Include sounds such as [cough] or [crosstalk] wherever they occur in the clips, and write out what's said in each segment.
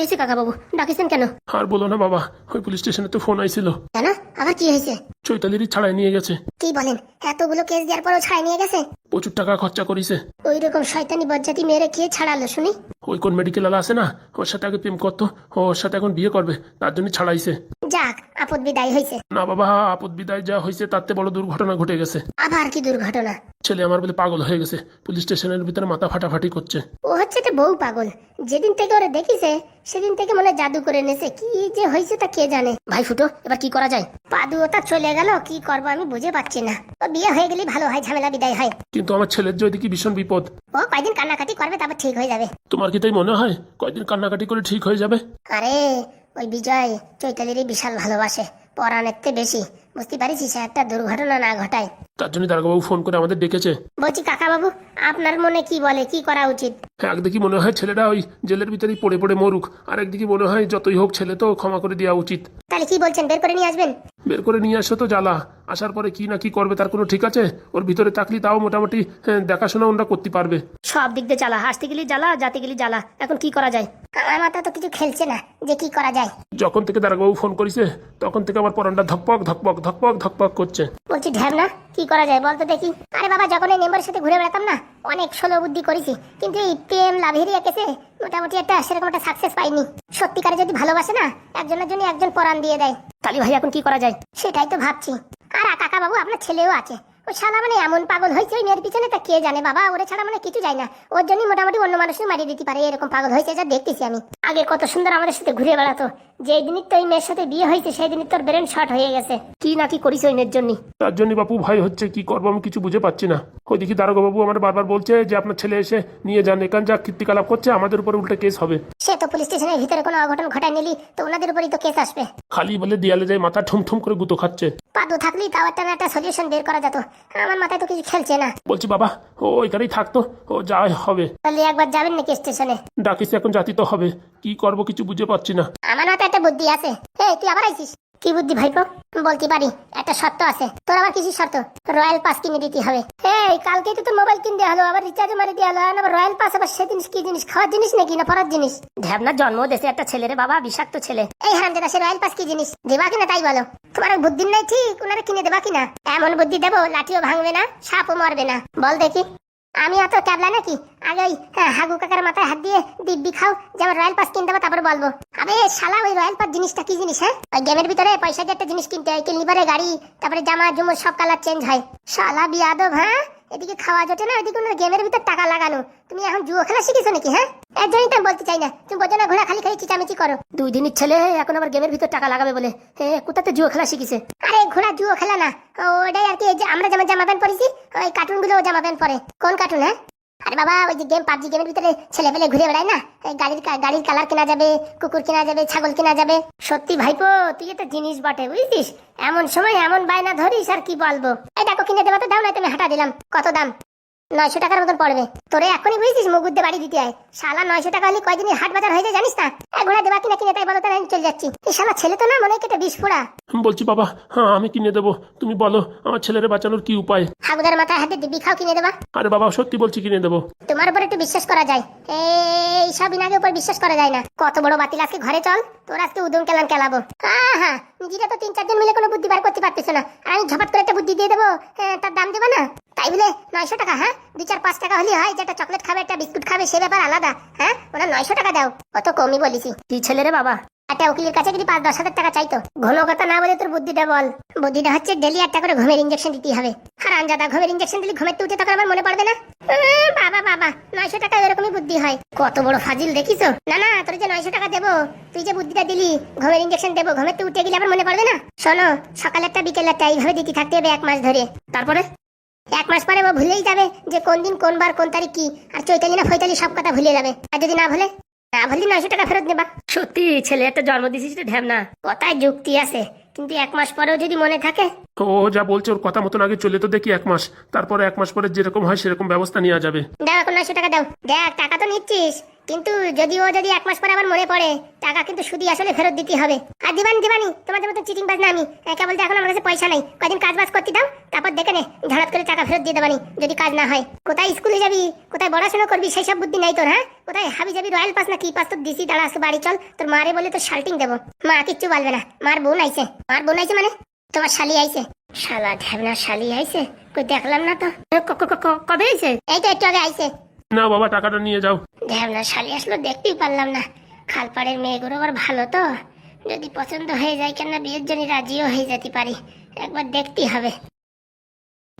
হয়েছে কাকা বাবু ডাকিছেন কেন? আর বলো না বাবা ওই পুলিশ স্টেশনে তো ফোন আইছিল। কেন? আবার কি হয়েছে? চৈতালিরই ছাড়াই নিয়ে গেছে। কি বলেন? এতগুলো কেস দেওয়ার পরও ছাড়াই নিয়ে গেছে? প্রচুর টাকা খরচা করিছে। ওই রকম শয়তানি বজ্জাতি মেয়েরে কে ছাড়ালো শুনি? ওই কোন মেডিকেল আলা আছে না? ওর সাথে আগে প্রেম করতো ওর সাথে এখন বিয়ে করবে তার জন্য ছাড়াইছে। যাক আপদ বিদায় হয়েছে না বাবা আপদ বিদায় যা হয়েছে তাতে বড় দুর্ঘটনা ঘটে গেছে। আবার কি দুর্ঘটনা? ছেলে আমার বলে পাগল হয়ে গেছে পুলিশ স্টেশনের ভিতরে মাথা ফাটাফাটি করছে। ও হচ্ছে একটা বউ পাগল। যেদিন থেকে ওরা দেখিছে সেদিন থেকে মনে জাদু করে এনেছে। কি যে হয়েছে তা কে জানে? ভাই ফুটো এবার কি করা যায়? পাদু ওটা চলে গেল কি করব আমি বুঝে পাচ্ছি না। ও বিয়ে হয়ে গেলেই ভালো হয় ঝামেলা বিদায় হয়। কিন্তু আমার ছেলের যে ওইদিকে ভীষণ বিপদ। ও কয়দিন কান্নাকাটি করবে তারপর ঠিক হয়ে যাবে। তোমার কি তাই মনে হয়? কয়দিন কান্নাকাটি করে ঠিক হয়ে যাবে? আরে ওই বিজয় চৈতালিরই বিশাল ভালোবাসে পরাণের থেকে বেশি। বুঝতে পারিস একটা দুর্ঘটনা না ঘটায়। তার জন্য দারোগাবু ফোন করে আমাদের ডেকেছে। বলছি কাকা বাবু আপনার মনে কি বলে কি করা উচিত? একদিকে মনে হয় ছেলেটা ওই জেলের ভিতরেই পড়ে পড়ে মরুক আর একদিকে মনে হয় যতই হোক ছেলে তো ক্ষমা করে দেওয়া উচিত। তাহলে কি বলছেন? বের করে নিয়ে আসবেন? বের করে নিয়ে আসো তো জ্বালা। আসার পরে কি না কি করবে তার কোনো ঠিক আছে? ওর ভিতরে থাকলে তাও মোটামুটি হ্যাঁ, দেখাশোনা ওরা করতে পারবে। সব দিক দিয়ে জ্বালা। হাসতে গেলে জ্বালা যাতে গেলে জ্বালা। এখন কি করা যায়? আমার মাথা তো কিছু খেলছে না যে কি করা যায়। যখন থেকে দারোগাবু ফোন করেছে তখন থেকে আমার পরানটা ধকপক ধকপক ধকপক ধকপক করছে। বলছি ঢ্যাব না কি করা যায় বলতো দেখি? আরে বাবা যখন এই মেম্বারের সাথে ঘুরে বেড়াতাম না অনেক ষোলো বুদ্ধি করেছি। কিন্তু এই প্রেম লাভেরিয়া কেসে মোটামুটি একটা সেরকম একটা সাকসেস পাইনি। সত্যিকারে যদি ভালোবাসে না একজনের জন্য একজন পরাণ দিয়ে দেয়। তাহলে ভাই এখন কি করা যায়? সেটাই তো ভাবছি। আর কাকা বাবু আপনার ছেলেও আছে। ও শালা মানে এমন পাগল হয়েছে ওই মেয়ের পিছনে তা কে জানে? বাবা ওরে ছাড়া মানে কিছু যায় না। ওর জন্যই মোটামুটি অন্য মানুষও মারিয়ে দিতে পারে এরকম পাগল হয়েছে যা দেখতেছি আমি। আগে কত সুন্দর আমাদের সাথে ঘুরে বেড়াতো। যেই দিনই তো ওই মেয়ের সাথে বিয়ে হয়েছে সেই দিনই তোর ব্রেন শর্ট হয়ে গেছে। কি না কি করিস ওই মেয়ের জন্য? তার জন্য বাপু ভাই হচ্ছে কি করব আমি কিছু বুঝে পাচ্ছি না। ওইদিকে দারোগাবু আমার বারবার বলছে যে আপনার ছেলে এসে নিয়ে যান এখান যা কীর্তিকলাপ করছে আমাদের উপরে উল্টে কেস হবে। সে তো পুলিশ স্টেশনের ভিতরে কোনো অঘটন ঘটায় নিলি তো ওনাদের উপরই তো কেস আসবে। খালি বলে দেয়ালে যায় মাথা ঠুম ঠুম করে গুতো খাচ্ছে। পাদু থাকলেই তাও একটা না একটা সলিউশন বের করা যেত। আমার মাথায় তো কিছু খেলছে না। বলছি বাবা ও ওইখানেই থাকতো ও যা হবে। তাহলে একবার যাবেন নাকি স্টেশনে ডাকিস এখন জাতি তো হবে। কি করব কিছু বুঝে পাচ্ছি না। আমার মাথায় একটা বুদ্ধি আছে। এই, তুই আবার আইছিস কি বুদ্ধি ভাইপো? বলতে পারি, একটা শর্ত আছে। তোর আবার কিছু শর্ত? রয়্যাল পাস কিনে দিতে হবে। এই কালকে তো মোবাইল কিনে দেওয়া হলো, আবার রিচার্জ মারি দেওয়া হলো, আবার রয়্যাল পাস, আবার সে জিনিস, কি জিনিস, খাওয়ার জিনিস নাকি না পড়ার জিনিস? ঢ্যাবনার জন্ম দেশে একটা ছেলেরে বাবা, বিষাক্ত ছেলে। এই হারাম সে রয়্যাল পাস কি জিনিস? দেবা কিনা তাই বলো। তোমার বুদ্ধি নাই ঠিক ওনারা কিনে দেবা কিনা? এমন বুদ্ধি দেবো, লাঠিও ভাঙবে না, সাপও মারবে না। বল দেখি। আমি অত ক্যাবলা নাকি? আগে ওই হ্যাঁ, হাগু কাকার মাথায় হাত দিয়ে দিব্যি খাও যেমন রয়্যাল পাস কিনতে হবে তারপর বলব। আবে শালা ওই রয়্যাল পাস জিনিসটা কি জিনিস হ্যাঁ? ওই গেমের ভিতরে পয়সা দিয়ে একটা জিনিস কিনতে হয় কিনলি পরে গাড়ি তারপরে জামা জুমুর সব কালার চেঞ্জ হয়। শালা বিয়াদব হ্যাঁ? এদিকে খাওয়া জোটে না ওনার গেমের ভিতর টাকা লাগানো। তুমি এখন জুয়ো খেলা শিখেছো নাকি হ্যাঁ? এর তো বলতে চাই না, তুমি বোঝো না ঘোড়া খালি খালি চিচামিচি করো। দুই দিনের ছেলে এখন আবার গেমের ভিতর টাকা লাগাবে বলে। হে কোথাতে জুয়ো খেলা শিখেছে? আরে ঘোড়া জুয়ো খেলা না। ওটাই আর কি আমরা যেমন জামা প্যান্ট পরেছি, ওই কার্টুনগুলো জামা প্যান্ট পরে। কোন কার্টুন হ্যাঁ? আরে বাবা, ওই যে গেম পাবজি গেমের ভিতরে ছেলে পেলে ঘুরে বেড়ায় না? গাড়ির গাড়ির কালার কেনা যাবে, কুকুর কেনা যাবে, ছাগল কেনা যাবে। সত্যি ভাইপো, তুই একটা জিনিস বটে, বুঝছিস? এমন সময় এমন বায়না ধরিস, আর কি বলব? এই দেখো, কিনে দেবা তো, দাও না তুমি হাঁটা দিলাম। কত দাম? নয়শো টাকার মতন পড়বে। তোরে এখনই বুঝছিস মুগুদ্দে বাড়ি দিতে আয় শালা নয়শো টাকা হলে কয়দিনই হাট বাজার হয়ে যায় জানিস না? এক ঘোড়া দেবা কিনা কিনে তাই বলো তাই আমি চলে যাচ্ছি। এই শালা ছেলে তো না মনে কেটে বিষ ফোড়া বলছি বাবা হ্যাঁ আমি কিনে দেবো। তুমি বলো আমার ছেলেরে বাঁচানোর কি উপায়? হাগুদার মাথায় হাতে দিব্যি খাও কিনে দেবা। আরে বাবা সত্যি বলছি কিনে দেবো। তোমার উপর একটু বিশ্বাস করা যায়। এই সব ইনাকে উপর বিশ্বাস করা যায় না। কত বড় বাতিল আজকে ঘরে চল তোর আজকে উদম কেলান কেলাবো। হ্যাঁ হ্যাঁ নিজেরা তো তিন চারজন মিলে কোনো বুদ্ধি বার করতে পারতেছো না। আমি ঝপাত করে একটা বুদ্ধি দিয়ে দেবো হ্যাঁ, তার দাম দেবো না? তাই বলে নয়শো টাকা হ্যাঁ? দু চার পাঁচ টাকা হলে হয় যেটা চকলেট খাবে একটা বিস্কুট খাবে সে ব্যাপার আলাদা হ্যাঁ? ওরা নয়শো টাকা দাও। অত কমই বলিছি। কি ছেলে রে বাবা? একটা উকিলের কাছে যদি পাঁচ দশ হাজার টাকা চাইতো। ঘন কথা না বলে তোর বুদ্ধিটা বল। বুদ্ধিটা হচ্ছে ডেলি একটা করে ঘুমের ইঞ্জেকশন দিতে হবে। আর আঞ্জাদা ঘুমের ইঞ্জেকশন দিলে ঘুমের উঠে তখন আমার মনে পড়বে না। বাবা বাবা নয়শো টাকা এরকমই বুদ্ধি হয়। কত বড় ফাজিল দেখিছো না না তোর যে নয়শো টাকা দেবো তুই যে বুদ্ধিটা দিলি ঘুমের ইঞ্জেকশন দেবো ঘুমের তো উঠে গেলে আমার মনে পড়বে না। শোনো সকালে একটা বিকেল একটা এইভাবে দিতে থাকতে হবে এক মাস ধরে। তারপরে? এক মাস পরে ও ভুলেই যাবে যে কোন দিন কোন বার কোন তারিখ কি। আর চৈতালি না ফৈতালি সব কথা ভুলে যাবে। আর যদি না ভুলে? না ভুলি নয়শো টাকা ফেরত নেবা। সত্যি ছেলে একটা জন্ম দিছিস ঢ্যাম না কথায় যুক্তি আছে। কিন্তু এক মাস পরেও যদি মনে থাকে? ও যা বলছে ওর কথা মতন আগে চলে তো দেখি এক মাস। তারপরে এক মাস পরে যেরকম হয় সেরকম ব্যবস্থা নেওয়া যাবে। দাও এখন নয়শো টাকা দাও। দেখ টাকা তো নিচ্ছিস। কিন্তু যদি ও যদি এক মাস পরে আবার মনে পড়ে টাকা কিন্তু শুধু আসলে ফেরত দিতে হবে। আর দিবানি দিবানি তোমাদের মতো চিটিং বাজ না আমি একা বলতে এখন আমার কাছে পয়সা নেই। কদিন কাজ বাজ করতে দাও তারপর দেখে নে ঝাড়াত করে টাকা ফেরত দিয়ে দেবানি যদি কাজ না হয়। কোথায় স্কুলে যাবি? কোথায় পড়াশোনা করবি? সেই সব বুদ্ধি নাই তোর হ্যাঁ? কোথায় হাবি যাবি? রয়্যাল পাস না কি পাস? তোর দিসি দাঁড়া আসতে বাড়ি চল। তোর মারে বলে তোর শাল্টিং দেবো। মা কিচ্ছু বলবে না। মার বোন আইছে মার বোন আইছে মানে? তোমার শালি আইছে। শালা ঢ্যাবনা শালি আইছে। কই দেখলাম না তো। কবে আইছে? এই তো একটু আগে আইছে। না বাবা টাকাটা নিয়ে যাও। ঢ্যাবনা শালি আসলো দেখতেই পারলাম না। খালপাড়ের মেয়েগুলো আবার ভালো তো। যদি পছন্দ হয়ে যায় কেন বিয়ের জন্য রাজিও হয়ে যেতে পারি। একবার দেখতেই হবে।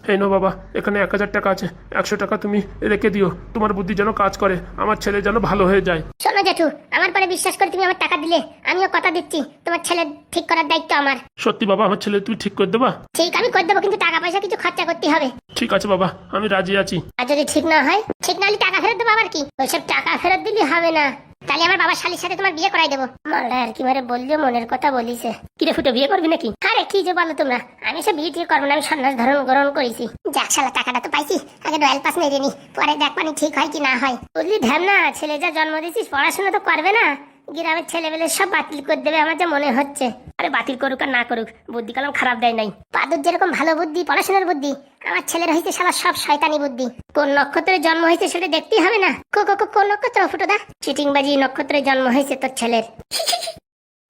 এই নো বাবা এখানে এক হাজার টাকা আছে একশো টাকা তুমি রেখে দিও। তোমার বুদ্ধি যেন কাজ করে আমার ছেলে যেন ভালো হয়ে যায়। শোনো জেঠু আমার পরে বিশ্বাস করে তুমি আমার টাকা দিলে আমিও কথা দিচ্ছি তোমার ছেলে ঠিক করার দায়িত্ব আমার। সত্যি বাবা আমার ছেলে তুমি ঠিক করে দেবা? ঠিক আমি করে দেবো কিন্তু টাকা পয়সা কিছু খরচা করতে হবে। ঠিক আছে বাবা আমি রাজি আছি। আর যদি ঠিক না হয় ঠিক না হলে টাকা ফেরত দেবো আবার কি? ওইসব টাকা ফেরত দিলে হবে না। তাহলে আমার বাবার শালির সাথে তোমার বিয়ে করাই দেবো। মালটা আর কি মারে বললে, মনের কথা বলিছে। কিরে ফুটো, বিয়ে করবি নাকি? আরে, কি যে বলো তোমরা? আমি সব বিয়ে টিয়ে করব না, আমি সন্ন্যাস ধরন গ্রহণ করেছি। যাক শালা, টাকাটা তো পাইছি। আগে রয়্যাল পাস মেরে নি, পরে দেখ পানি ঠিক হয় কি না হয়। বুঝলি ধ্যান না, ছেলে যা জন্ম দিয়েছিস, পড়াশোনা তো করবে না। গ্রামের ছেলেবেলে সব বাতিল করে দেবে আমার যা মনে হচ্ছে। আরে বাতিল করুক আর না করুক বুদ্ধি কালাম খারাপ দেয় নাই। পাদুর যেরকম ভালো বুদ্ধি পড়াশোনার বুদ্ধি আমার ছেলের হয়েছে শালা সব শয়তানি বুদ্ধি। কোন নক্ষত্রে জন্ম হয়েছে সেটা দেখতেই হবে না। কো কো কো- কোন নক্ষত্র ফুটোদা চিটিংবাজি নক্ষত্রে জন্ম হয়েছে তোর ছেলের। [laughs]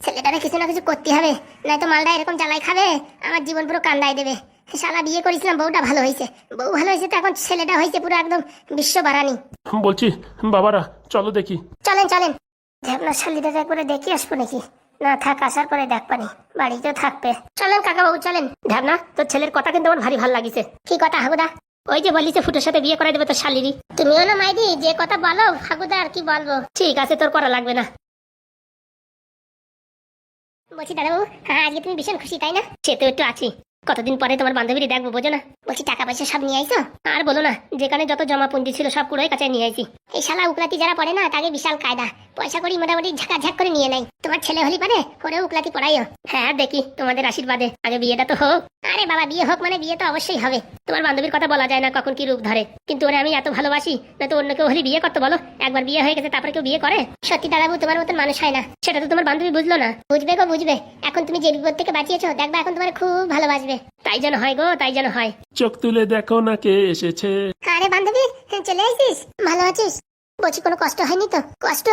ছেলেটারে কিছু না কিছু করতে হবে নয়তো মালটা এরকম জ্বালাই খাবে আমার জীবন পুরো কান্দাই দেবে। শালা বিয়ে করেছিলাম বউটা ভালো হয়েছে বউ ভালো হয়েছে তো এখন ছেলেটা হয়েছে পুরো একদম বিশ্ব বারানি। বলছি বাবারা চলো দেখি। চলেন চলেন। আপনার শালিটা একবারে দেখে আসব নাকি? না, থাক, আসার পরে দেখ পানি। বাড়িতে থাকবে। চলেন কাকা বাবু চলেন। ঢাবনা তোর ছেলের কথা কিন্তু আমার ভারী ভালো লাগিছে। কি কথা, হাগুদা? ওই যে বলিছে, ফুটোর সাথে বিয়ে করে দেবে তোর শালিরি তুমিও না, মাইদি, যে কথা বলো, হাগুদা, আর কি বলব? ঠিক আছে, তোর করা লাগবে না। বলছি, দাদাবাবু হ্যাঁ আজকে তুমি ভীষণ খুশি, তাই না? সে তো একটু আছি। কতদিন পরে তোমার বান্ধবীর দেখব বোঝো না। বলছি, টাকা পয়সা সব নিয়ে আইছো? আর বলো না, যেখানে যত জমা পুঁজি ছিল সব কুড়োই কাছে নিয়ে আইছি। এই শালা উকলাতি যারা পড়ে না, তাকে বিশাল কায়দা। পয়সা করি মোটামুটি ঝাঁকা করে নিয়ে নাই তোমার ছেলে হলি পারে ওরে উকলাতি পড়াইও। হ্যাঁ দেখি, তোমাদের আশীর্বাদে। আগে বিয়েটা তো হোক। আরে বাবা, বিয়ে হোক মানে বিয়ে তো অবশ্যই হবে। তোমার বান্ধবীর কথা বলা যায় না কখন কি রূপ ধরে। কিন্তু ওরে আমি এত ভালোবাসি, না তো অন্য কেউ হলে বিয়ে করতে বলো? একবার বিয়ে হয়ে গেছে, তারপরে কেউ বিয়ে করে? সত্যি দাদাবু তোমার মতন মানুষ হয় না। সেটা তো তোমার বান্ধবী বুঝলো না। বুঝবে গো, বুঝবে। এখন তুমি যে বিপদ থেকে বাঁচিয়েছো, দেখবা এখন তোমার খুব ভালোবাসবে। তাই যেন হয় গো তাই যেন হয়। চোখ তুলে দেখো না কে এসেছে। আরে বান্ধবী চলে আসিস ভালো আছিস? বলছি কোনো কষ্ট হয়নি তো? কষ্ট?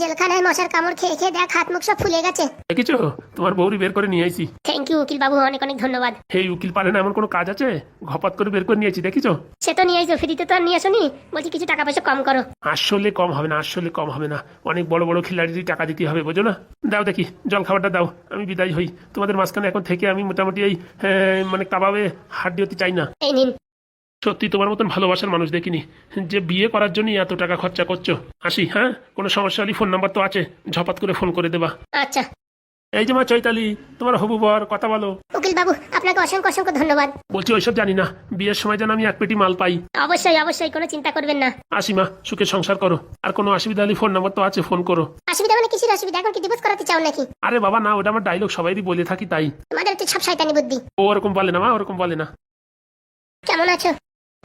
জেলখানায় মশার কামড় খেয়ে খেয়ে দেখ হাত মুখ সব ফুলে গেছে। দেখেছ? তোমার বৌরি বের করে নিয়ে আইছি। থ্যাংক ইউ উকিল বাবু অনেক অনেক ধন্যবাদ। এই উকিল পারে না এমন কোনো কাজ আছে? ঘপাত করে বের করে নিয়েছি দেখেছ? সে তো নিয়ে আইসো ফ্রিতে তো আর নিয়ে আসনি? বলছি কিছু টাকা পয়সা কম করো। আসলে কম হবে না আসলে কম হবে না। অনেক বড় বড় খিলাড়ির টাকা দিতে হবে বোঝো না? দাও দেখি জল খাবারটা দাও আমি বিদায় হই। তোমাদের মাঝখানে এখন থেকে আমি মোটামুটি এই আহ, মানে কাবাবে হাড্ডি হতে চাই না। এই নিন। সত্যি তোমার মতন ভালোবাসার মানুষ দেখিনি। যে বিয়ে করার জন্য এত টাকা খরচা করছ। আসি হ্যাঁ? কোনো সমস্যা হলে ফোন নাম্বার তো আছে। ঝপাত করে ফোন করে দেবা। আচ্ছা। এই যে মা চৈতালি তোমার হবু বর কথা বলো। উকিল বাবু আপনাকে অসংখ্য অসংখ্য ধন্যবাদ। বলছি ওইসব জানি না। বিয়ের সময় যেন আমি এক পেটি মাল পাই। অবশ্যই অবশ্যই কোনো চিন্তা করবেন না। আসি মা সুখে সংসার করো। আর কোনো অসুবিধা হলে ফোন নাম্বার তো আছে ফোন করো। অসুবিধা মানে কিসের অসুবিধা? এখন কি ডিভোর্স করাতে চাও নাকি? আরে বাবা না ওটা আমার ডায়লগ সবাইই বলে থাকি তাই। তোমাদের তো সব শয়তানি বুদ্ধি। ও ওরকম বলে না মা ওরকম বলে না। কেমন আছো?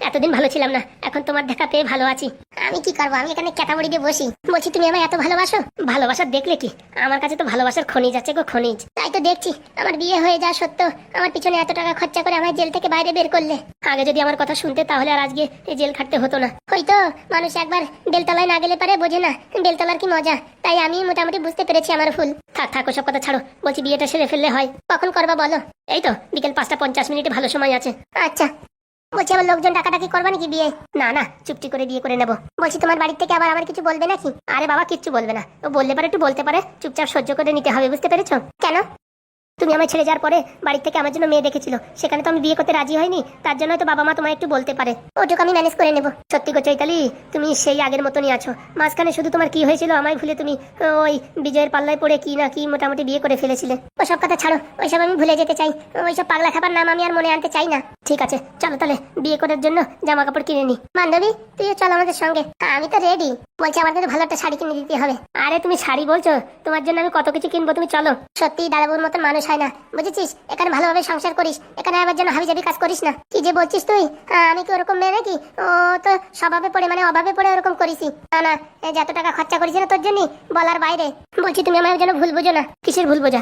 এতদিন ভালো ছিলাম না, এখন তোমার দেখা পেয়ে ভালো আছি। আমি কি করব? আমি এখানে ক্যাটাবড়ি দিয়ে বসি। বলছি, তুমি আমায় এত ভালোবাসো? ভালোবাসা দেখলে কি? আমার কাছে তো ভালোবাসার খনিজ আছে গো, খনিজ। তাই তো দেখছি, আমার বিয়ে হয়ে যাওয়া সত্য আমার পিছনে এত টাকা খরচা করে আমার জেল থেকে বাইরে বের করলে। আগে যদি আমার কথা শুনতে, তাহলে আর আজকে এই জেল খাটতে হতো না। হয়তো মানুষ একবার বেলতলায় না গেলে পারে, বোঝে না। বেলতলার কি মজা? তাই আমি মোটামুটি বুঝতে পেরেছি আমার ভুল। থাক থাক সব কথা ছাড়ো। বলছি, বিয়েটা সেরে ফেললে হয়। কখন করবা বলো? এই তো, বিকেল পাঁচটা পঞ্চাশ মিনিটে ভালো সময় আছে। আচ্ছা। বলছি, আমার লোকজন টাকাটাকি করবা নাকি বিয়ে? না না চুপটি করে বিয়ে করে নেব। বলছি, তোমার বাড়ির থেকে আবার আমার কিছু বলবে নাকি? আরে বাবা, কিচ্ছু বলবে না। ও বললে পারে একটু বলতে পারে। চুপচাপ সহ্য করে নিতে হবে, বুঝতে পেরেছ? কেন? তুমি আমার ছেড়ে যাওয়ার পরে বাড়ি থেকে আমার জন্য মেয়ে দেখেছিল। সেখানে তো আমি বিয়ে করতে রাজি হয়নি তার জন্য তো বাবা মা তোমায় একটু বলতে পারে। ওটুকু আমি ম্যানেজ করে নেব। সত্যি গো চৈতালি, তুমি সেই আগের মতনই আছো। মাঝখানে শুধু তোমার কি হয়েছিল আমায় ভুলে তুমি ওই বিজয়ের পাল্লায় পড়ে কি না কি মোটামুটি বিয়ে করে ফেলেছিলে। ওসব কথা ছাড়ো, ওইসব আমি ভুলে যেতে চাই। ওইসব পাগলা খাবার নাম আমি আর মনে আনতে চাই না। ঠিক আছে, চলো তাহলে বিয়ে করার জন্য জামা কাপড় কিনে নি। বান্ধবী, তুইও চল আমাদের সঙ্গে। আমি তো রেডি বলছি আমার কিন্তু ভালো একটা শাড়ি কিনে দিতে হবে। আরে তুমি শাড়ি বলছো, তোমার জন্য আমি কত কিছু কিনবো তুমি চলো। সত্যি দাদাবুর মতন মানুষ হয় না। বুঝেছিস? এখানে ভালোভাবে সংসার করিস। এখানে আবার যেন হাবিজাবি কাজ করিস না। কি যে বলছিস তুই? আহ, আমি কি ওরকম মেয়ে নাকি? ও তো স্বভাবে পড়ে মানে অভাবে পড়ে ওরকম করিস না না যত টাকা খরচা করিস না তোর জন্য বলার বাইরে। বলছি তুমি আমার যেন ভুল বুঝো না। কিসের ভুল বোঝা?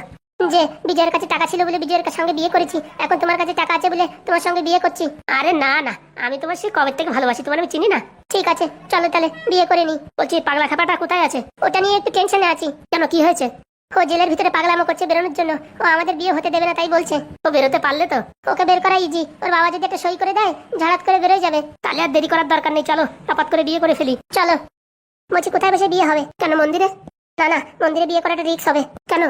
যে বিজয়ের কাছে টাকা ছিল বলে বিজয়ের সঙ্গে বিয়ে করেছি এখন তোমার কাছে টাকা আছে বলে তোমার সঙ্গে বিয়ে করছি। আরে না না আমি তোমার সেই কবে থেকে ভালোবাসি তোমার আমি চিনি না। ঠিক আছে চলো তাহলে বিয়ে করে নি বলছি পাগলা খাপাটা কোথায় আছে? ওটা নিয়ে একটু টেনশনে আছি। কেন কি হয়েছে? ও জেলের ভিতরে পাগলামো করছে বেরোনোর জন্য। ও আমাদের বিয়ে হতে দেবে না, তাই বলছে। ও বেরোতে পারলে তো। ওকে বের করা ইজি ওর বাবা যদি একটা সই করে দেয়, ঝাড়াত করে বেরোয় যাবে। তাহলে আর দেরি করার দরকার নেই, চলো। আপাত করে বিয়ে করে ফেলি। চলো। বলছি, কোথায় বসে বিয়ে হবে? কেন মন্দিরে? না না, মন্দিরে বিয়ে করাটা রিক্স হবে। কেন?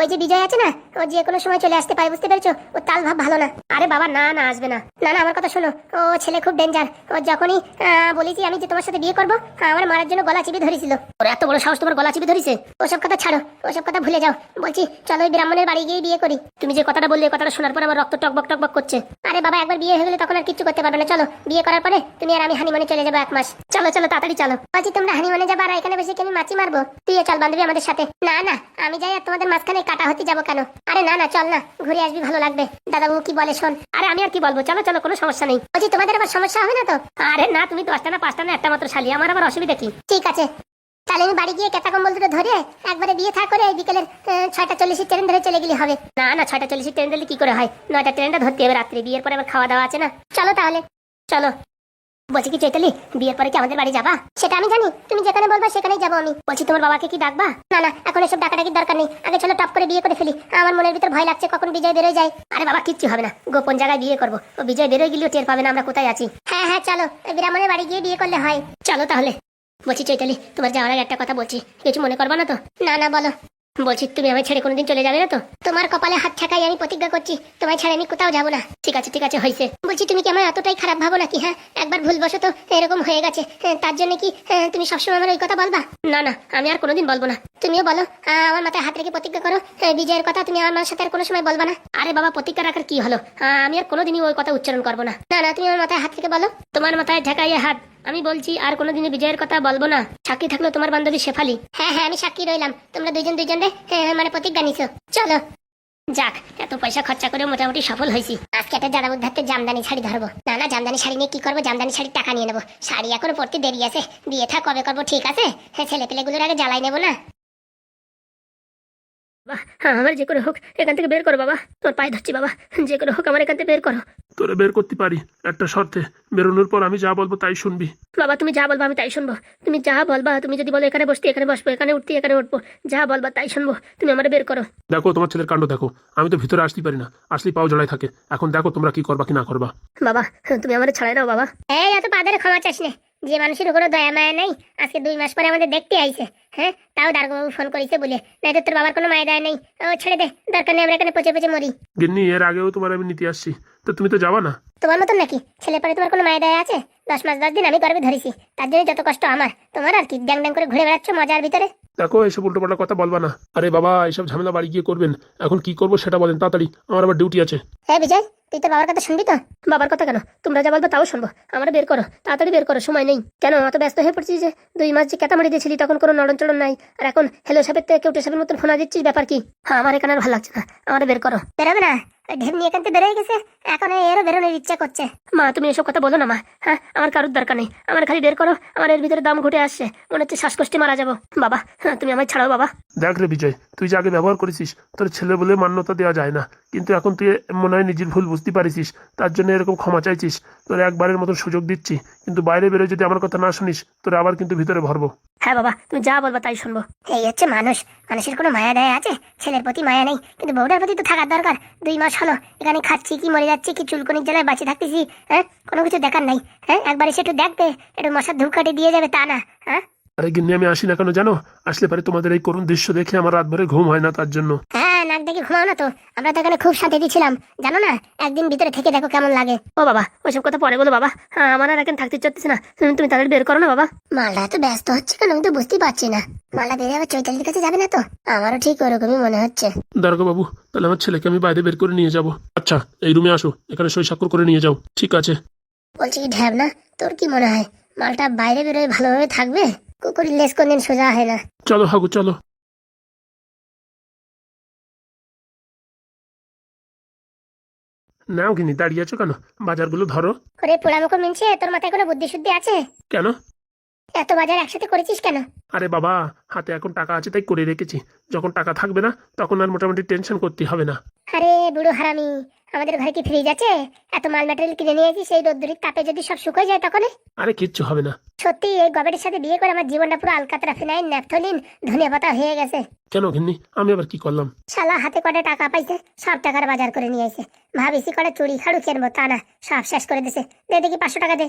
ওই যে বিজয় আছে না ও যে কোনো সময় চলে আসতে পারে বুঝতে পেরেছ? ও তাল ভাব ভালো না। আরে বাবা না না আসবে না। না না আমার কথা শোনো। ও ছেলে খুব ডেঞ্জার ও যখনই আহ, বলেছি আমি যে তোমার সাথে বিয়ে করব আমার মারার জন্য গলা চিপে ধরেছিল। ওর এত বড় সাহস তোমার গলা চিপে ধরেছে? ওসব কথা ছাড়ো ওসব কথা ভুলে যাও। বলছি চলো ওই ব্রাহ্মণের বাড়ি গিয়ে বিয়ে করি। তুমি যে কথাটা বললে কথাটা শোনার পর আমার রক্ত টকবক টকবক করছে। আরে বাবা একবার বিয়ে হয়ে গেলে তখন আর কিছু করতে পারবে না। চলো বিয়ে করার পরে তুমি আর আমি হানিমনে চলে যাব এক মাস। চলো চলো তাড়াতাড়ি চলো। বলছি তোমরা হানিমনে যাব আর এখানে বসে কি আমি মাছি মারবো? তুইও চল বান্ধবী আমাদের সাথে। না না আমি যাই আর তোমাদের মাঝখানে কাটা হতে যাব কেন? আরে না না, চল না। ঘুরে আসবি, ভালো লাগবে। দাদাবাবু কি বলে শোন? আরে আমি আর কি বলব? চলো চলো, কোনো সমস্যা নেই। বলছি, তোমাদের আবার সমস্যা হবে না তো? আরে না, তুমি দশটা না, পাঁচটা না, একটা মাত্র শালি। আমার আবার অসুবিধা কি? ঠিক আছে। তাহলে আমি বাড়ি গিয়ে কেতা কম্বল দুটো ধরে একবারে বিয়ে থা করে বিকেলের ছয়টা চল্লিশের ট্রেন ধরে চলে গেলে হবে। না না, ছয়টা চল্লিশের ট্রেন ধরলে কি করে হয়? নয়টা ট্রেনটা ধরতে হবে রাত্রে। বিয়ের পরে আবার খাওয়া দাওয়া আছে না? চলো তাহলে। চলো। বলছি কি চৈতালি, বিয়ের পরে কি আমাদের বাড়ি যাবা? সেটা আমি জানি, তুমি যেখানে বলবা সেখানেই যাব আমি। বলছি, তোমার বাবাকে কি ডাকবা? না না, এখন এসব ডাকাডাকির দরকার নেই। আগে চলো টপ করে বিয়ে করে ফেলি। আমার মনের ভিতর ভয় লাগছে কখন বিজয় বেরোয় যায়। আরে বাবা, কিচ্ছু হবে না। গোপন জায়গায় বিয়ে করব। ও বিজয় বেরোয় গেলেও টের পাবে না আমরা কোথায় আছি। হ্যাঁ হ্যাঁ চলো। বিরামনের বাড়ি গিয়ে বিয়ে করলে হয়। চলো তাহলে। বলছি, চৈতালি, তোমার যাওয়ার আগে একটা কথা বলছি। কিছু মনে করবা না তো? না না, বলো। বলছি তুমি আমায় ছেড়ে কোনোদিন চলে যাবে না তো? তোমার কপালে হাত ঠাকাই আমি প্রতিজ্ঞা করছি তোমায় ছেড়ে আমি কোথাও যাব না। ঠিক আছে ঠিক আছে হয়েছে। বলছি তুমি কি আমার এতটাই খারাপ ভাবো নাকি হ্যাঁ? একবার ভুলবশত এরকম হয়ে গেছে হ্যাঁ, তার জন্য কি হ্যাঁ, তুমি সবসময় আমার ওই কথা বলবা? না না আমি আর কোনোদিন বলব না। তুমিও বলো আমার মাথায় হাত রেখে প্রতিজ্ঞা করো বিজয়ের কথা তুমি আমার মার সাথে আর কোনো সময় বলবা না। আরে বাবা প্রতিজ্ঞা রাখার কি হলো? আমি আর কোনোদিনই ওই কথা উচ্চারণ করব না। না না তুমি আমার মাথায় হাত রেখে বলো। তোমার মাথায় ঠেকাইয়ে হাত আমি বলছি আর কোনোদিনে বিজয়ের কথা বলব না। সাক্ষী থাকল তোমার বান্ধবী শেফালি। হ্যাঁ হ্যাঁ আমি সাক্ষী রইলাম। তোমরা দুইজন দুইজন রে? হ্যাঁ, মানে প্রতিজ্ঞা নিছো চলো। যাক এত পয়সা খরচা করে মোটামুটি সফল হয়েছি। আজকে একটা জাদা উদ্ধারতে জামদানি শাড়ি ধরবো। না না জামদানি শাড়ি নিয়ে কি করব? জামদানি শাড়ির টাকা নিয়ে নেব। শাড়ি এখন পড়তে দেরি আছে। বিয়ে থাক কবে করব ঠিক আছে? হ্যাঁ ছেলে পেলেগুলোর আগে জ্বালাই নেব না। হ্যাঁ আমার যে করে হোক এখান থেকে বের করো বাবা। তোর পায়ে ধরছি বাবা। যে করে হোক আমার এখান থেকে বের করো। তোরে বের করতে পারি একটা শর্তে। বেরোনোর পর আমি যা বলব তাই শুনবি। বাবা তুমি যা বলবা আমি তাই শুনব। তুমি যা বলবা তুমি যদি বলো এখানে বসতে এখানে বসবো এখানে উঠতে এখানে উঠবো যা বলবা তাই শুনব। তুমি আমার বের করো। দেখো তোমার ছেলের কাণ্ড দেখো। আমি তো ভিতরে আসতেই পারি না। আসলে পাও জড়াই থাকে। এখন দেখো তোমরা কি করবা কি না করবা। বাবা তুমি আমার ছাড়াই দাও বাবা। এই এত পাদের ক্ষমা চাস নে। যে মানুষের কোনো দয়া মায়া নেই আজকে দুই মাস পরে আমাদের দেখতে আইছে। হ্যাঁ? তাও দারোগাবু ফোন করেছে বলে। নাই তো তোর বাবার কোনো মায়া দয়া নেই। ও ছেড়ে দে। দরকার নেই আমরা এখানে পচে পচে মরি। গিন্নি এর আগেও তোমার আমি নিতে আসছি। তো তুমি তো যাবা না? তোমার মতন নাকি? ছেলে পরে তোমার কোনো মায়া দয়া আছে? দশ মাস দশ দিন আমি গর্বে ধরেছি। তার জন্য যত কষ্ট আমার তোমার আর কি? ড্যাং ড্যাং করে ঘুরে বেড়াচ্ছ মজার ভিতরে? দেখো এসব উল্টোপাল্টা কথা বলবা না। আরে বাবা এসব ঝামেলা বাড়ি গিয়ে করবেন। এখন কি করব সেটা বলেন তাড়াতাড়ি। আমার আবার ডিউটি আছে। হ্যাঁ বিজয় তুই তোর বাবার কথা শুনবি তো? বাবার কথা কেন? তোমরা যা বলবে তাও শুনব। আমরা বের করো। তাড়াতাড়ি বের করো সময় নেই। কেন? অত ব্যস্ত হয়ে পড়ছিস যে দুই মাস যে কেতামারি দিয়েছিলি তখন কোনো নড়ন চড়ন নাই। আর এখন হেলো সাহেবের থেকে কেউটে সাহেবের মতন ফোনা দিচ্ছিস? ব্যাপার কি? হ্যাঁ আমার এখানে আর ভালো লাগছে না। আমার বের করো। বেরোবে না? নিয়ে এখান থেকে বেরোয় গেছে। এখন এরও বেরোনোর ইচ্ছা করছে। মা তুমি এসব কথা বলো না মা। হ্যাঁ আমার কারোর দরকার নেই। আমার খালি বের করো। আমার এর ভিতরে দাম ঘুটে আসছে। মনে হচ্ছে শ্বাসকষ্টে মারা যাব। বাবা হ্যাঁ তুমি আমায় ছাড়াও বাবা। দেখ রে বিজয় তুই যে আগে ব্যবহার করেছিস তোর ছেলে বলে মান্যতা দেওয়া যায় না। কিন্তু এখন তুই মনে হয় নিজের ভুল বুঝতে পারিস তার জন্য এরকম ক্ষমা চাইছিস। তোর একবারের মতন সুযোগ দিচ্ছি, কিন্তু বাইরে বেরোয় যদি আমার কথা না শুনিস, তোর আবার কিন্তু ভিতরে ভরবো। হ্যাঁ বাবা, তুমি যা বলবা তাই শুনব। এই হচ্ছে মানুষ, মানুষের কোনো মায়া দয়া আছে? ছেলের প্রতি মায়া নেই, কিন্তু বউটার প্রতি তো থাকার দরকার। দুই মাস হলো, এখানে খাচ্ছি কি মরে যাচ্ছে, কি চুলকনির জ্বালায় বাঁচে থাকতেছি হ্যাঁ? কোনো কিছু দেখার নাই হ্যাঁ? একবার এসে একটু দেখবে, একটু মশার ধূপ কাটে দিয়ে যাবে তা না হ্যাঁ? আরে গিন্নি আমি আসি না কেন জানো? আসলে পারে তোমাদের এই করুণ দৃশ্য দেখে আমার রাত ভরে ঘুম হয় না তার জন্য। হ্যাঁ নাক দেখে ঘুমাও না তো। আমরা তো এখানে খুব শান্তিতে ছিলাম জানো না একদিন ভিতরে থেকে দেখো কেমন লাগে। ও বাবা ওইসব কথা পরে বলো বাবা। হ্যাঁ আমার আর এখন থাকতে চাচ্ছে না। তুমি তুমি তাদের বের করো না বাবা। মালটা তো ব্যস্ত হচ্ছে কেন? আমি তো বুঝতেই পারছি না। মালটা বেরিয়ে আবার চৈতালির কাছে যাবে না তো? আমারও ঠিক ওরকমই মনে হচ্ছে। দারোগা বাবু তাহলে আমার ছেলেকে আমি বাইরে বের করে নিয়ে যাব। আচ্ছা এই রুমে আসো। এখানে সই স্বাক্ষর করে নিয়ে যাও। ঠিক আছে। বলছি কি ঢ্যাব না তোর কি মনে হয়? মালটা বাইরে বেরোয় ভালোভাবে থাকবে? কুকুরের লেজ কোনদিন সোজা হয় না। চলো হাগু চলো। নাও গিনি দাঁড়িয়ে আছো কেন? বাজারগুলো ধরো। ওরে পোড়ামুখো মিনছে তোর মাথায় কোনো বুদ্ধি শুদ্ধি আছে? কেন? এত বাজার একসাথে করেছিস কেন? আরে বাবা হাতে এখন টাকা আছে তাই করে রেখেছি। যখন টাকা থাকবে না তখন আর মোটামুটি টেনশন করতে হবে না। আরে বুড়ো হারামি আমাদের ঘরে কি ফ্রিজ আছে? এত মাল ম্যাটেরিয়াল কিনে নিয়েছি সেই রোদ্দুরির তাপে যদি সব শুকিয়ে যায় তখন আরে কিচ্ছু হবে না। সত্যি এই গবেটের সাথে বিয়ে করে আমার জীবনটা পুরো আলকাতরা ফিনাইন ন্যাপথলিন ধনিয়া পাতা হয়ে গেছে। কেন ঘিন্নি? আমি আবার কি করলাম? শালা হাতে কটা টাকা পাইছে সব টাকার বাজার করে নিয়ে এসে। ভাবিছি করে চুড়ি খাড়ু কিনবো তা না সব শেষ করে দিছে। দে দেখি পাঁচশো টাকা দে।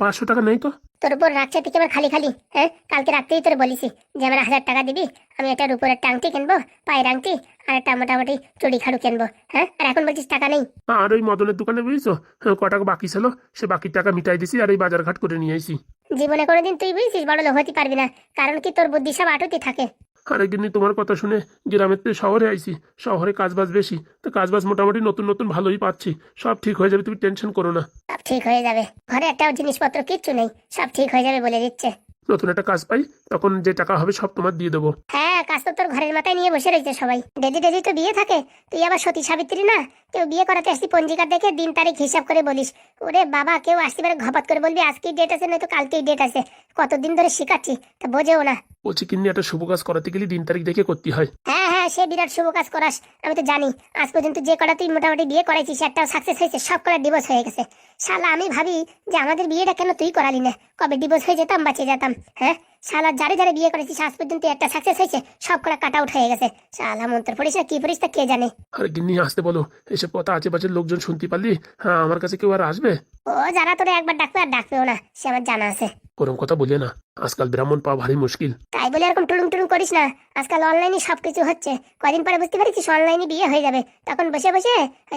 পাঁচশো টাকা নেই তো? তোর উপর রাখছে তুই আমার খালি খালি হ্যাঁ? কালকে রাত্রেই তোর বলিছি যে আমার হাজার টাকা দিবি আমি এটার উপরে টাংটি কিনবো পায়ের আংটি আর একটা মোটামুটি চুড়ি খাড়ু কিনবো হ্যাঁ? আর এখন বলছিস টাকা নেই? আর ওই মদনের দোকানে বুঝছ? হ্যাঁ, ক টাকা বাকি ছিল সে বাকি টাকা মিটাই দিছি আর এই বাজার ঘাট করে নিয়ে আইছি। জীবনে কোনোদিন তুই বুঝছিস বড় লোক হতে পারবি না কারণ কি তোর বুদ্ধি সব আটুতি থাকে। আরে গিন্নি তোমার কথা শুনে গ্রামের থেকে শহরে আইছি শহরে কাজবাজ বেশি তো কাজবাজ মোটামুটি নতুন নতুন ভালোই পাচ্ছি সব ঠিক হয়ে যাবে তুমি টেনশন করো না। সব ঠিক হয়ে যাবে ঘরে একটাও জিনিসপত্র কিচ্ছু নেই সব ঠিক হয়ে যাবে বলে দিচ্ছে। নতুন একটা কাজ পাই, তখন যে টাকা হবে সব তোমার দিয়ে দেবো। হ্যাঁ কাজ তো তোর ঘরের মাথায় নিয়ে বসে রয়েছে সবাই। ডেজি ডেজি তো বিয়ে থাকে। তুই আবার সতী সাবিত্রী না? কেউ বিয়ে করাতে আসছি পঞ্জিকা দেখে দিন তারিখ হিসাব করে বলিস। ওরে বাবা, কেউ আসতে পারে ঘপাত করে বলবি, আজকেই ডেট আছে, নয়তো কালকেই ডেট আছে। কতদিন ধরে শিখাচ্ছি, তা বোঝেও না। বলছি, কিন্নি, একটা শুভ কাজ করাতে গেলে দিন তারিখ দেখে করতে হয়। হ্যাঁ হ্যাঁ সে বিরাট শুভ কাজ করাস, আমি তো জানি। আজ পর্যন্ত যে কটা তুই মোটামুটি বিয়ে করাইছিস, একটাও সাকসেস হয়েছে, সব কটা ডিভোর্স হয়ে গেছে। শালা, আমি ভাবি যে আমাদের বিয়েটা কেন তুই করালি না? কবে ডিভোর্স হয়ে যেতাম বাঁচে যেতাম হ্যাঁ? শালা যারে যারে বিয়ে করেছিস আজ পর্যন্ত একটা সাকসেস হয়েছে সব কটা কাট আউট হয়ে গেছে। শালা মন্ত্র পড়িস না কি পড়িস তা কে জানে? আর গিন্নি আসতে বলো। এসব কথা আশেপাশের লোকজন শুনতে পারলি? হ্যাঁ আমার কাছে কেউ আর আসবে? ও যারা তোরে একবার ডাকবে আর ডাকবেও না সে আমার জানা আছে। ওরম কথা বলে না। আজকাল ব্রাহ্মণ পাওয়া ভারী মুশকিল। তাই বলে এরকম টুলুং টুলুং করিস না। আজকাল অনলাইনে সবকিছু হচ্ছে। কদিন পরে বুঝতে পারছিস অনলাইনে বিয়ে হয়ে যাবে। তখন বসে বসে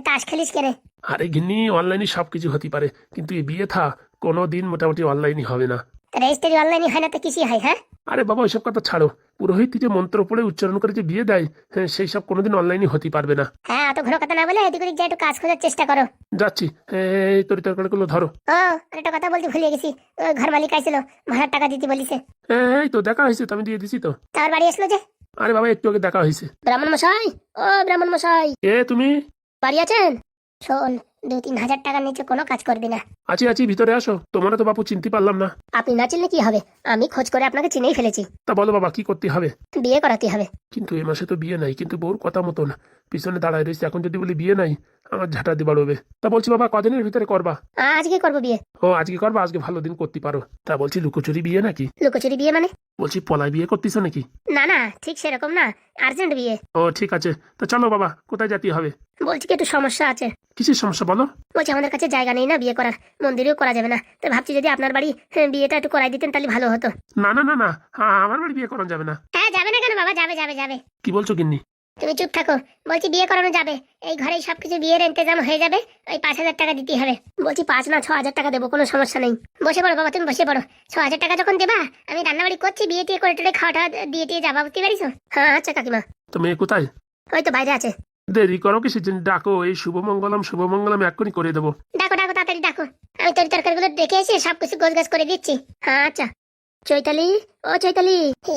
তাস খেলিস কেনে? আরে গিন্নি অনলাইনে সবকিছু হতে পারে। কিন্তু এই বিয়ে থা কোনো দিন মোটামুটি অনলাইনই হবে না। রেজিস্ট্রি অনলাইনে হয় না তো কিছুই হয় হ্যাঁ? আরে বাবা ওইসব কথা ছাড়ো। পুরোহিত যে মন্ত্র পড়ে উচ্চারণ করে যে বিয়ে দেয় হ্যাঁ সেই সব কোনোদিন অনলাইনে হতে পারবে না। হ্যাঁ অত ঘন কথা না বলে এদিক ওদিক যা একটু কাজ খোঁজার চেষ্টা করো। যাচ্ছি। এই তরি তরকারিগুলো ধরো। ও আরেকটা কথা বলতে ভুলে গেছি। ও ঘর মালিক আইছিল ভাড়ার টাকা দিতে বলিছে। এই তো দেখা হয়েছে তো আমি দিয়ে দিছি তো। তার বাড়ি আসলো যে? আরে বাবা একটু আগে দেখা হয়েছে। ব্রাহ্মণ মশাই ও ব্রাহ্মণ মশাই। এ তুমি? বাড়ি আছেন? শোন দু তিন হাজার টাকার নিচে কোনো কাজ করবি না। আছি আছি ভিতরে আসো। তোমারও তো বাপু চিনতে পারলাম না। আপনি না চিনলে কি হবে? আমি খোঁজ করে আপনাকে চিনেই ফেলেছি। তা বলো বাবা কি করতে হবে? বিয়ে করাতে হবে। কিন্তু এ মাসে তো বিয়ে নাই কিন্তু বউর কথা মতন। পিছনে দাঁড়ায় রয়েছে এখন যদি বলি বিয়ে নাই আমার ঝাঁটা দিয়ে বাড়বে তা বলছি বাবা কদিনের ভিতরে করবা? আজকে করব বিয়ে। ও আজকে করবা? আজকে ভালো দিন করতে পারো। তা বলছি লুকোচুরি বিয়ে নাকি? লুকোচুরি বিয়ে মানে? বলছি পলায় বিয়ে করতেছ নাকি? না না ঠিক সেরকম না আর্জেন্ট বিয়ে। ও ঠিক আছে। তো চলো বাবা কোথায় যেতে হবে? বলছি কি একটু সমস্যা আছে। কিসের সমস্যা বলো? বলছি আমাদের কাছে জায়গা নেই না বিয়ে করার মন্দিরেও করা যাবে না। তো ভাবছি যদি আপনার বাড়ি হ্যাঁ, বিয়েটা একটু করাই দিতেন তাহলে ভালো হতো। না না না না আমার বাড়ি বিয়ে করানো যাবে না। হ্যাঁ যাবে না কেন বাবা? যাবে যাবে যাবে। কি বলছো গিন্নি? তুমি চুপ থাকো। বলছি বিয়ে করানো যাবে। এই ঘরেই সবকিছু বিয়ের ইন্তজাম হয়ে যাবে। ওই পাঁচ হাজার টাকা দিতে হবে। বলছি পাঁচ না ছ হাজার টাকা দেবো কোনো সমস্যা নেই। বসে পড়ো বাবা তুমি বসে পড়ো। ছ হাজার টাকা যখন দেবা আমি রান্নাবাড়ি করছি বিয়ে টিয়ে করে টোরে খাওয়া টাওয়া দিয়ে টিয়ে যাবা বুঝতে পারিস হ্যাঁ আচ্ছা কাকিমা। তো মেয়ে কোথায়? ওই তো বাইরে আছে। দেরি করো কিসের জন্য ডাকো এই শুভমঙ্গলম শুভমঙ্গলম এক্ষুনি করে দেবো। ডাকো ডাকো তাড়াতাড়ি ডাকো। আমি তরি তরকারিগুলো দেখে এসে সবকিছু গোছ গাছ করে দিচ্ছি। হ্যাঁ আচ্ছা। চৈতালি ও চৈতালি।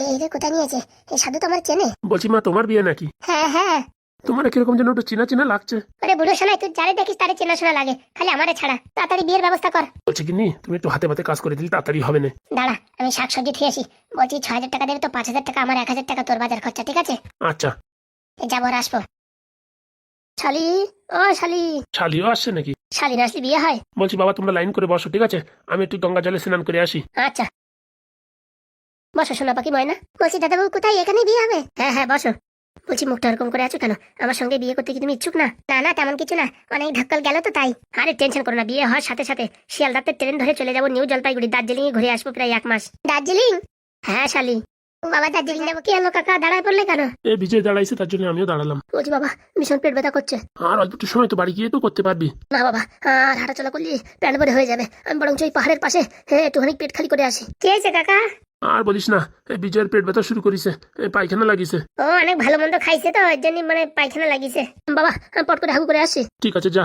এই রে কোথায় নিয়েছে এই সাধু তোমার চেনে। বলছি মা তোমার বিয়ে নাকি? হ্যাঁ হ্যাঁ। তোমার কীরকম যেন একটু চিনা চিনা লাগছে। ওরে বুড়ো শোনাই তুই যারে দেখিস তারে চেনাশোনা লাগে। খালি আমারে ছাড়া। তাড়াতাড়ি বিয়ের ব্যবস্থা কর। বলছি গিন্নি তুমি একটু হাতে হাতে কাজ করে দিলে তাড়াতাড়ি হবে না। দাঁড়া আমি শাকসবজি খেয়ে আসি। বলছি ছ হাজার টাকা দেবে তো পাঁচ হাজার টাকা আমার এক হাজার টাকা তোর বাজার খরচা ঠিক আছে? আচ্ছা। যাব আর আসব। শালি ও শালি। শালিও আসছে নাকি? শালি না আসলে বিয়ে হয়? বলছি বাবা তোমরা লাইন করে বসো ঠিক আছে? আমি একটু গঙ্গা জলে স্নান করে আসি। আচ্ছা। বসো সোনা পাখি ময়না। বলছি দাদাবাবু কোথায়? এখানে বিয়ে হবে? হ্যাঁ হ্যাঁ বসো। বলছি মুখটা এরকম করে আছো কেন? আমার সঙ্গে বিয়ে করতে কি তুমি ইচ্ছুক না? না না তেমন কিছু না। অনেক ধাক্কাল গেল তো তাই। আরে টেনশন করো না বিয়ে হওয়ার সাথে সাথে শিয়ালদাতে ট্রেন ধরে চলে যাব নিউ জলপাইগুড়ি দার্জিলিং ঘুরে আসব প্রায় এক মাস। দার্জিলিং? হ্যাঁ শালি। বাবা দার্জিলিং যাব। কি হলো কাকা? দাঁড়ায় পড়লে কেন? এ বিজয় দাঁড়াইছে তার জন্য আমিও দাঁড়ালাম। বলছি বাবা ভীষণ পেট ব্যথা করছে। আর অল্প একটু সময় তো বাড়ি গিয়ে তো করতে পারবি। না বাবা আর হাঁটাচলা করলে প্যান্ট ভরে হয়ে যাবে। আমি বরঞ্চ ওই পাহাড়ের পাশে হ্যাঁ একটুখানি পেট খালি করে আসি। কি হয়েছে কাকা? আর বলিস না এই বিজয়ের পেট ব্যথা শুরু করিছে। পায়খানা লাগিছে। ও অনেক ভালো মন্দ খাইছে তো ওর জন্য মানে পায়খানা লাগিছে। বাবা আমি পট করে হাগু করে আসি। ঠিক আছে যা।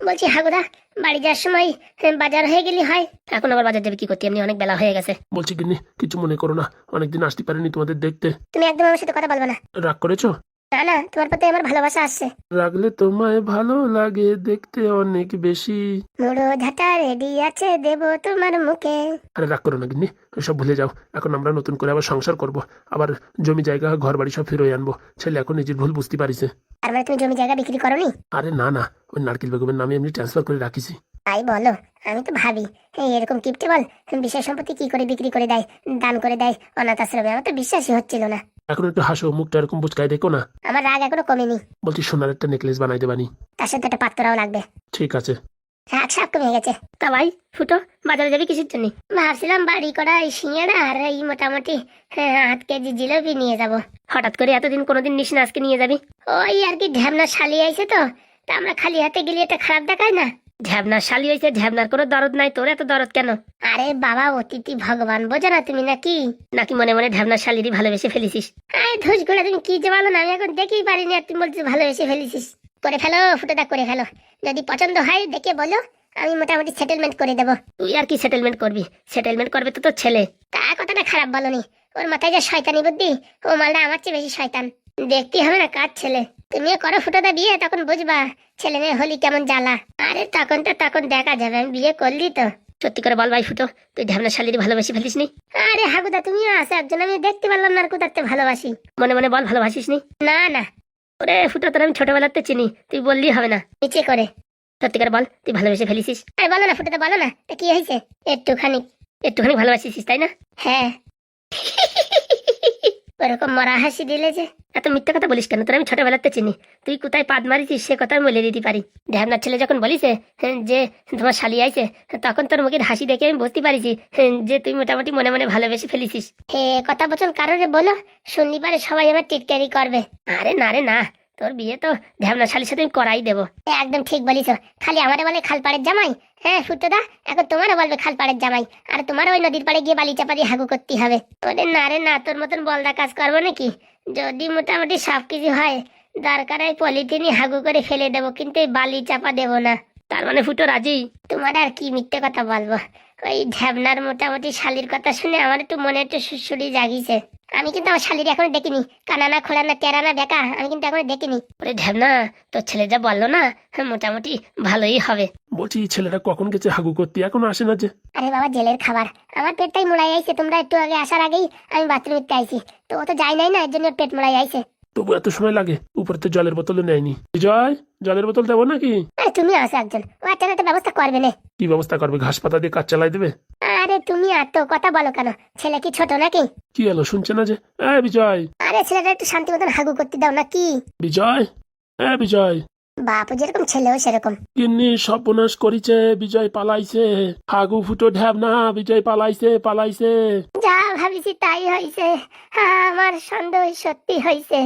বলছি হাগুদা বাড়ি যাওয়ার সময় হ্যাঁ, বাজার হয়ে গেলি হয়। এখন আবার বাজার যাবে কি করতে? এমনি অনেক বেলা হয়ে গেছে। বলছি গিন্নি কিছু মনে করো না অনেকদিন আসতে পারিনি তোমাদের দেখতে। তুমি একদম আমার সাথে কথা বলবে না। রাগ করেছ? না না তোমার প্রতি আমার ভালোবাসা আসছে রাখলে তোমায় ভালো লাগে দেখতে অনেক বেশি। মুড়ো ঝাঁটা রেডি আছে দেব তোমার মুখে। আরে রাগ করো না গিন্নি সব ভুলে যাও। এখন আমরা নতুন করে আবার সংসার করব। আবার জমি জায়গা ঘর বাড়ি সব ফিরে আনব। ছেলে এখন নিজের ভুল বুঝতে পারিছে। আর মানে তুমি জমি জায়গা বিক্রি করনি? আরে না না ওই নারকেল বেগমের নামে এমনি ট্রান্সফার করে রাখিছি। তাই বলো আমি তো ভাবি এই এরকম কিপটে বল বিশেষ সম্পত্তি কি করে বিক্রি করে দেয় দান করে দেয় অনাথ আশ্রমে আমার তো বিশ্বাসই হচ্ছিল না। এখন একটু হাসো মুখটা এরকম বুচকায় দেখো না। আমার রাগ এখনও কমেনি। বলছি সোনার একটা নেকলেস বানাই দেবানি তার সাথে একটা পাত্রও লাগবে। ঠিক আছে। রাগ সাপ কমে গেছে। তা ভাই ফুটো বাজারে যাবি কিসের জন্য? ভাবছিলাম বাড়ি করা এই আর এই মোটামুটি হ্যাঁ, আধ কেজি জিলাপি নিয়ে যাব। হঠাৎ করে এতদিন কোনোদিন নিস না আজকে নিয়ে যাবি? ওই আর কি ঢ্যাবনা শালি আইছে তো তা আমরা খালি হাতে গেলে এটা খারাপ দেখায় না? ঢ্যাবনার শালি হয়েছে ঢ্যাবনার কোনো দরদ নাই। তোর এত দরদ কেন? আরে বাবা অতিথি ভগবান বোঝো না তুমি নাকি? নাকি মনে মনে ঢ্যাবনার শালিরই ভালোবেসে ফেলেছিস? আরে ধুস গোড়া তুমি কি যে বলো না আমি এখন দেখেই পারিনি আর তুমি বলছো ভালোবেসে ফেলেছিস। করে ফেলো ফুটোটা করে ফেলো। যদি পছন্দ হয় দেখে বলো আমি মোটামুটি সেটেলমেন্ট করে দেবো। তুই আর কি সেটেলমেন্ট করবি? সেটেলমেন্ট করবে তো তোর ছেলে। তা কথাটা খারাপ বলনি। ওর মাথায় যে শয়তানি বুদ্ধি ও মালটা আমার চেয়ে বেশি শয়তান। দেখতে হবে না কার ছেলে। তুমি করো ফুটোটা বিয়ে তখন বুঝবা ছেলে মেয়ে হলি কেমন জ্বালা। আরে তখন তো তখন দেখা যাবে আমি বিয়ে করলি তো। সত্যি করে বল ভাই ফুটো তুই ঢ্যাবনার শালিরই ভালোবাসি ফেলিস নি আরে হাগুদা তুমিও আছে একজন আমি দেখতে পারলাম না আর কোথাতে ভালোবাসি। মনে মনে বল ভালোবাসিস নি না। না ওরে ফুটো তোর আমি ছোটবেলাতে চিনি তুই বললি হবে না। নিচে করে। সত্যি করে বল তুই ভালোবেসে ফেলিসিস? আরে বলো না ফুটোটা বলো না তা কি হয়েছে? একটুখানি। একটুখানি ভালোবাসিস তাই না? হ্যাঁ। ওরকম মরা হাসি দিলে যে এত মিথ্যা কথা বলিস কেন? তোর আমি ছোটবেলাতে চিনি। তুই কোথায় পাদ মারিছিস সে কথা আমি বলে দিতে পারি। ঢ্যাবনার ছেলে যখন বলিছে হ্যাঁ, যে তোমার শালি আইছে তখন তোর মুখের হাসি দেখে আমি বুঝতে পারিছি হ্যাঁ, যে তুই মোটামুটি মনে মনে ভালোবেসে ফেলিছিস। হে কথা বচন কারোরে বলো শুনলি পারে সবাই আমার টিটকারি করবে। আরে না রে না তোর বিয়ে তো ঢ্যাবনার শালির সাথে করাই দেবো। একদম ঠিক বলিস। খালি আমারে বলে খালপাড়ের জামাই। হ্যাঁ ফুটোদা এখন তোমারও বলবে খালপাড়ের জামাই। আর তোমারও ওই নদীর পাড়ে গিয়ে বালি চাপা দিয়ে হাগু করতে হবে। ওরে না রে না, তোর মতন বলদা কাজ করব নাকি? যদি মোটামুটি সব কিছু হয়, দরকার হয় পলিথিনই হাগু করে ফেলে দেবো, কিন্তু এই বালি চাপা দেবো না। তার মানে ফুটো রাজি? তোমার আর কি মিথ্যে কথা বলব? ওই ঢ্যাবনার মোটামুটি শালির কথা শুনে আমার একটু মনে একটু সুসুরি জাগিছে। আমি কিন্তু আমার শালির এখনও দেখিনি। কানানা খোলানা টেরানা বেকা আমি কিন্তু এখনও দেখিনি। ওরে ঢ্যাবনা তোর ছেলে যা বলল না হ্যাঁ, মোটামুটি ভালোই হবে। বলছি ছেলেটা কখন গেছে? হাগু করতে এখনও আসে না যে। আরে বাবা জেলের খাবার। আমার পেটটাই মোড়াই আইছে তোমরা একটু আগে আসার আগেই আমি বাথরুমে আইছি। তো ও তো যাই নাই না এর জন্য পেট মোড়াই আইছে। তবু এত সময় লাগে? উপরে তো জলের বোতলও নেয়নি। বিজয় জলের বোতল দেবো নাকি? তুমি আসো একজন। ও একটা একটা ব্যবস্থা করবে না। কি ব্যবস্থা করবে? ঘাস পাতা দিয়ে কাজ চালাই দেবে? আরে তুমি আর তো কথা বলো কেন? ছেলে কি ছোট নাকি? কি হলো শুনছে না যে? এ বিজয়। আরে ছেলেটা একটু শান্তি মতন হাগু করতে দাও নাকি? বিজয়? এ বিজয়। বাপু যেরকম ছেলেও সেরকম। কিন্নি সর্বনাশ করিছে বিজয় পালাইছে। হাগু ফুটো ঢ্যাব না বিজয় পালাইছে পালাইছে। যা ভাবিছি তাই হয়েছে আমার সন্দেহ সত্যি হয়েছে